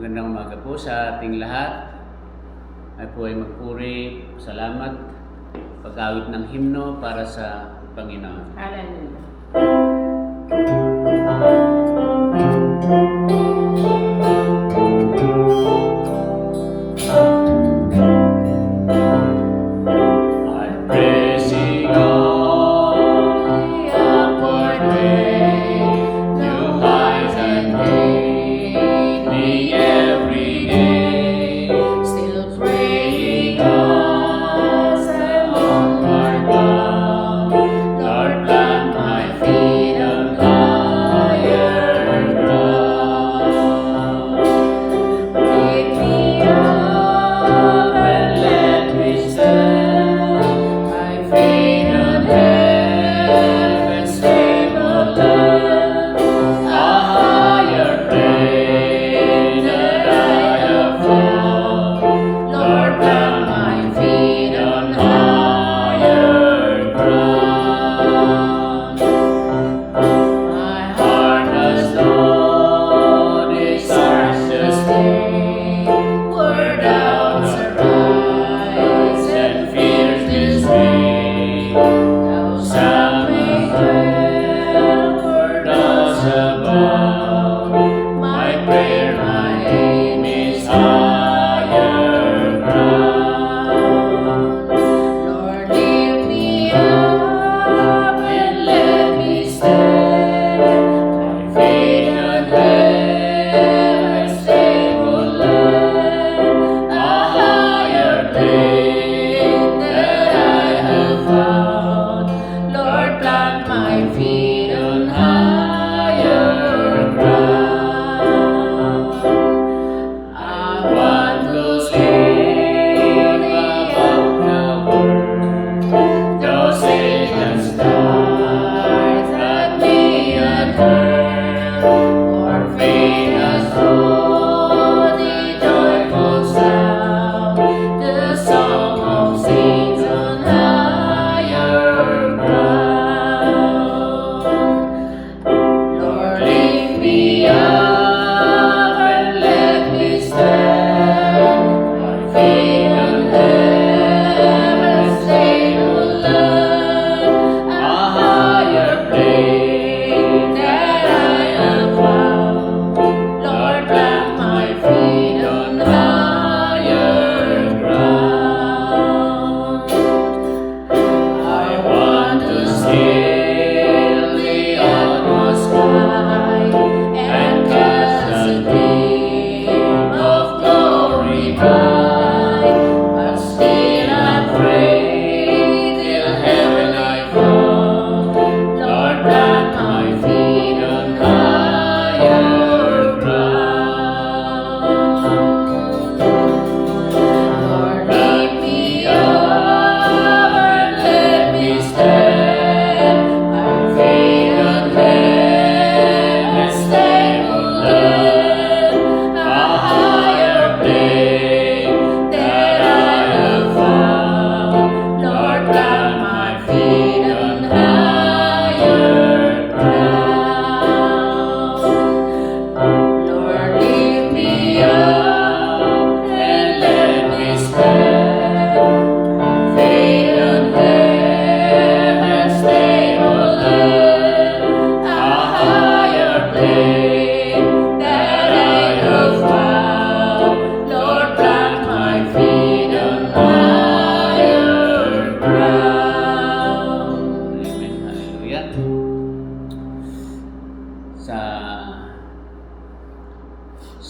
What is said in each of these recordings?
Magandang umaga po sa ating lahat. Ay po ay magpuri, salamat, pag-awit ng himno para sa Panginoon. Hallelujah.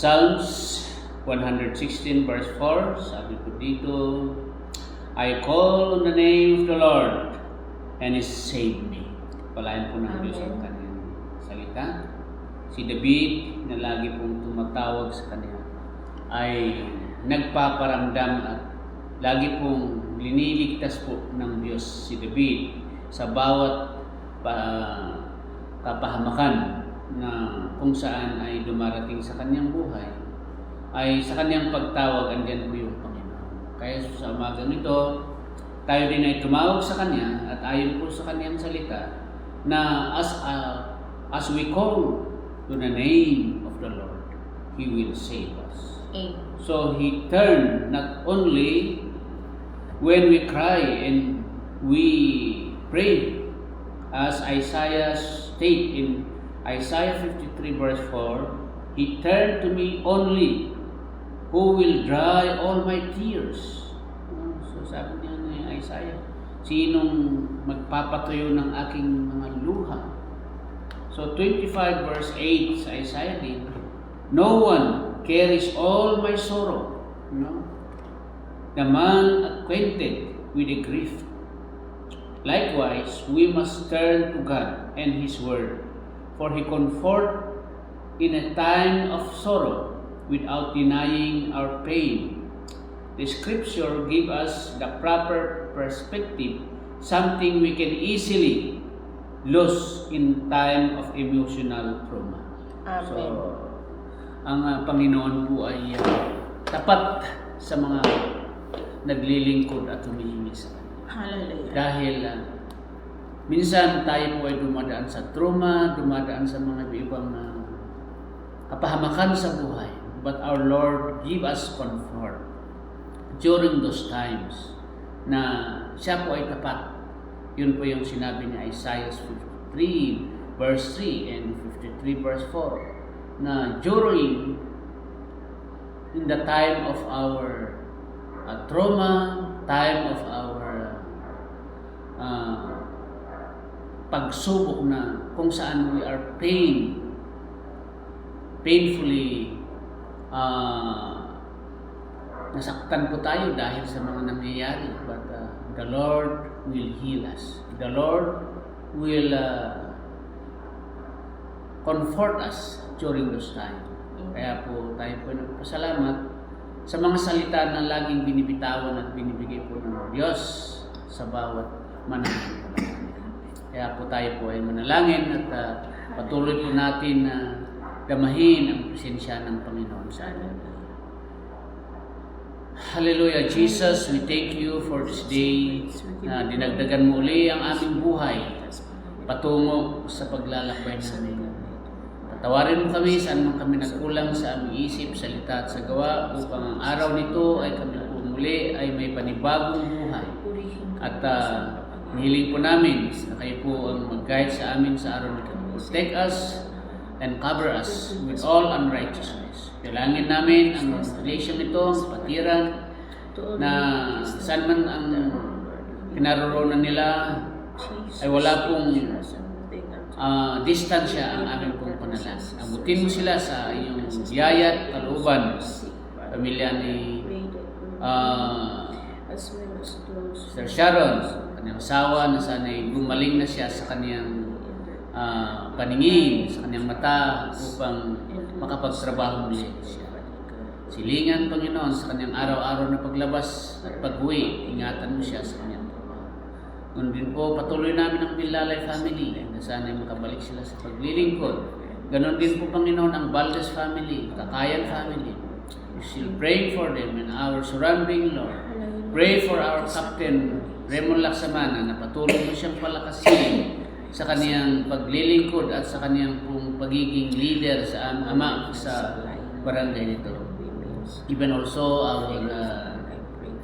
Psalms 116 verse 4, sabi ko dito, I call on the name of the Lord and He saved me. Palayan po ng Diyos ang kanyang salita. Si David na lagi pong tumatawag sa kanya ay nagpaparamdam at lagi pong liniligtas po ng Diyos si David sa bawat pa, kapahamakan na kung saan ay dumarating sa kanyang buhay ay sa kanyang pagtawag andyan po yung Panginoon. Kaya sa umagang ito, tayo din ay tumawag sa Kanya at ayon po sa Kanyang salita na as, a, as we call to the name of the Lord, He will save us. Amen. So He turned not only when we cry and we pray, as Isaiah state in Isaiah 53 verse 4, He turned to me only who will dry all my tears. So sabi niya ni Isaiah, sinong magpapatuyo ng aking mga luha? So 25 verse 8 sa Isaiah din, No one carries all my sorrow. No? The man acquainted with the grief. Likewise, we must turn to God and His Word, for He comfort in a time of sorrow without denying our pain. The Scripture give us the proper perspective, something we can easily lose in time of emotional trauma. Amen. So, ang ah, Panginoon po ay ah, tapat sa mga naglilingkod at humihingi sa Kanya. Hallelujah. Dahil ah, minsan tayo po ay dumadaan sa trauma, dumadaan sa mga ibang ah, kapahamakan sa buhay. But our Lord give us comfort during those times na siya po ay tapat. Yun po yung sinabi ni Isaiah 53 verse 3 and 53 verse 4 na during in the time of our uh, trauma, time of our uh, pagsubok na kung saan we are pain, painfully uh, nasaktan po tayo dahil sa mga nangyayari. But uh, the Lord will heal us. The Lord will uh, comfort us during those time. Kaya po tayo po nagpasalamat sa mga salita na laging binibitawan at binibigay po ng Diyos sa bawat mananampalataya. Kaya po tayo po ay manalangin at uh, patuloy po natin na damahin ang presensya ng Panginoon sa atin. Hallelujah, Jesus, we thank you for this day na dinagdagan mo uli ang aming buhay patungo sa paglalakbay namin. Patawarin mo kami saan man kami nagkulang sa aming isip, salita at sa gawa upang ang araw nito ay kami po muli ay may panibagong buhay. At uh, hiling po namin na kayo po ang mag-guide sa amin sa araw nito. Protect us and cover us with all unrighteousness. Kailangan namin ang relation nito, ang patiran, na saan man ang kinaroroonan nila ay wala pong ah, distansya ang aming pong panalangin. Abutin mo sila sa iyong biyaya at kalooban. Pamilya ni ah, Sir Sharon, kanyang asawa na sana'y gumaling na siya sa kanyang ah, paningin, sa kanyang mata upang makapagtrabaho muli siya. Silingan, Panginoon, sa kanyang araw-araw na paglabas at pag-uwi, ingatan mo siya sa kanyang trabaho. Ganun din po, patuloy namin ang Bilalay family na sana'y makabalik sila sa paglilingkod. Ganon din po, Panginoon, ang Valdez family, Kakayan family. We still pray for them and our surrounding, Lord. Pray for our Captain Raymond Laksamana na patuloy mo siyang palakasin sa kaniyang paglilingkod at sa kaniyang pagiging leader sa am- ama sa barangay nito. Even also our uh,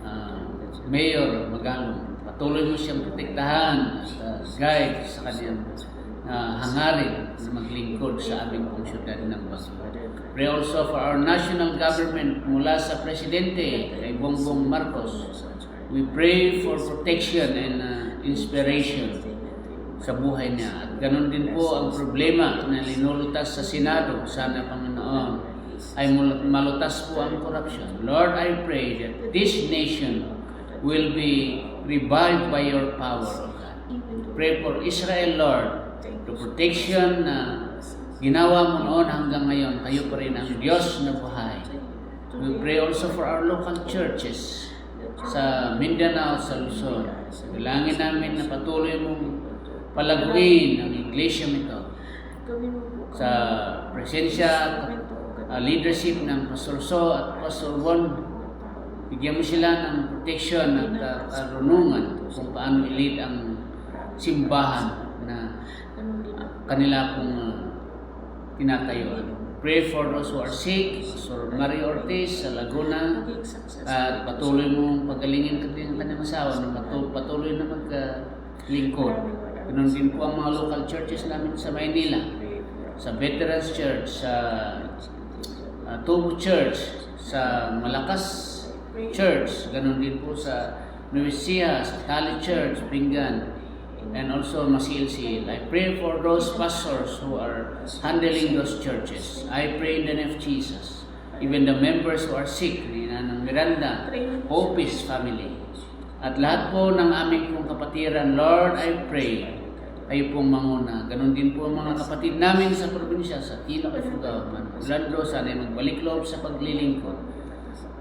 uh, Mayor Magalong, patuloy mo siyang protektahan at uh, guide sa kaniyang uh, hangarin na maglingkod sa aming pong syudad ng Baguio. Pray also for our national government mula sa Presidente kay Bongbong Marcos. We pray for protection and uh, inspiration sa buhay niya. At ganun din po ang problema na linulutas sa Senado. Sana, Panginoon, ay malutas po ang corruption. Lord, I pray that this nation will be revived by your power. Pray for Israel, Lord, the protection na ginawa mo noon hanggang ngayon. Kayo pa rin ang Diyos na buhay. We pray also for our local churches sa Mindanao, sa Luzon. Bilangin namin na patuloy mong palaguin ang iglesia nito sa presensya at uh, leadership ng Pastor So at Pastor Juan. Bigyan mo sila ng protection at uh, karunungan kung paano i-lead ang simbahan na kanila pong uh, tinatayuan. Pray for those who are sick, Pastor Mario Ortiz sa Laguna, at patuloy mong pagalingin ka din ang kanyang asawa na patu- patuloy na maglingkod. Ganun din po ang mga local churches namin sa Maynila, sa Veterans Church, sa uh, Tubo Church, sa Malakas Church, ganun din po sa Nuecia, sa Tali Church, Pinggan, and also Masilsil. I pray for those pastors who are handling those churches. I pray in the name of Jesus. Even the members who are sick, ni Nanang Miranda, Hopis family. At lahat po ng aming pong kapatiran, Lord, I pray, kayo pong manguna. Ganon din po ang mga kapatid namin sa probinsya, sa Tino, Ifugao, Manulando, sana ay magbalik loob sa paglilingkod.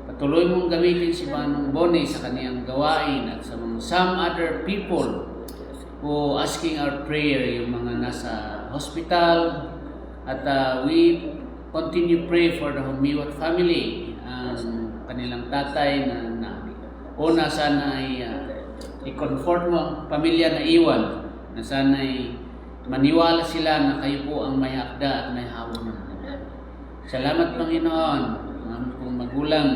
Patuloy mong gamitin si Manong Boni sa kaniyang gawain at sa mga some other people who asking our prayer, yung mga nasa hospital, at uh, we continue pray for the Humiwat family, ang kanilang tatay na, na una sana ay uh, i-comfort mo pamilya na iwan, na sana ay maniwala sila na kayo po ang may akda at may hawak ng Salamat Panginoon, mga magulang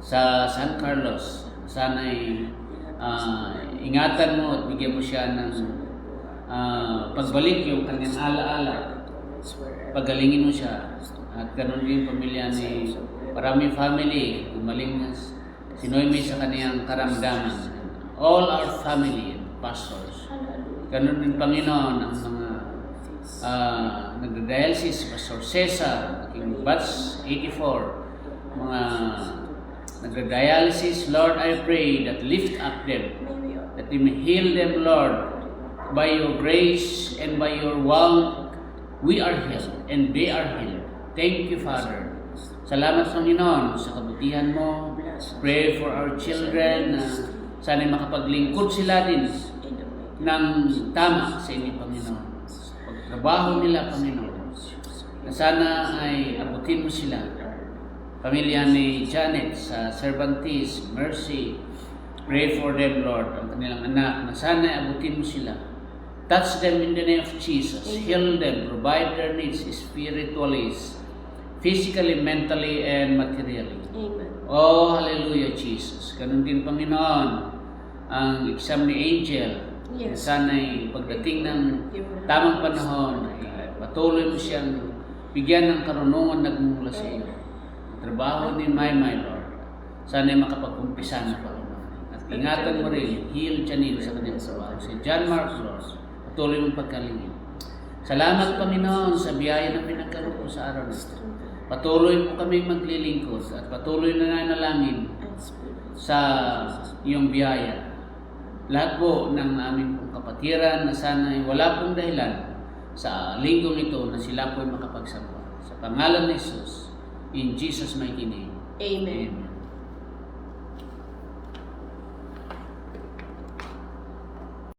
sa San Carlos. Sana'y ah, ingatan mo at bigyan mo siya ng ah, pagbalik yung kanyang alaala. Pagalingin mo siya. At ganun din pamilya ni Parami family, gumaling si Noemi sa kaniyang karamdaman. All our family and pastors. Ganun din Panginoon ang mga uh, nagda-dialysis, Pastor Cesar, aking batch 84, mga nagda-dialysis, Lord, I pray that lift up them, that you may heal them, Lord, by your grace and by your wound, we are healed and they are healed. Thank you, Father. Salamat, Panginoon, sa kabutihan mo. Pray for our children na sana'y makapaglingkod sila din ng tama sa inyo, Panginoon. Sa pagtrabaho nila, Panginoon. Na sana ay abutin mo sila. Pamilya ni Janet sa Cervantes, Mercy. Pray for them, Lord, ang kanilang anak, na sana abutin mo sila. Touch them in the name of Jesus. Heal them. Provide their needs spiritually, physically, mentally, and materially. Amen. Oh, hallelujah, Jesus. Ganun din, Panginoon, ang exam ni Angel. Yes. Sana'y pagdating ng tamang panahon, patuloy mo siyang bigyan ng karunungan nagmumula sa iyo. Trabaho ni My My Lord, sana'y makapag-umpisa na Panginoon. At ingatan mo rin, heal Janine sa kanyang trabaho. Si John Mark Lord, patuloy mong pagkalingin. Salamat Panginoon sa biyaya na pinagkaroon sa araw na ito. Patuloy mo kami maglilingkod at patuloy na nanalangin sa iyong biyaya. Lahat po ng aming pong kapatiran na sana ay wala pong dahilan sa linggong ito na sila po ay makapagsamba. Sa pangalan ni Jesus, in Jesus' mighty name. Amen. Amen.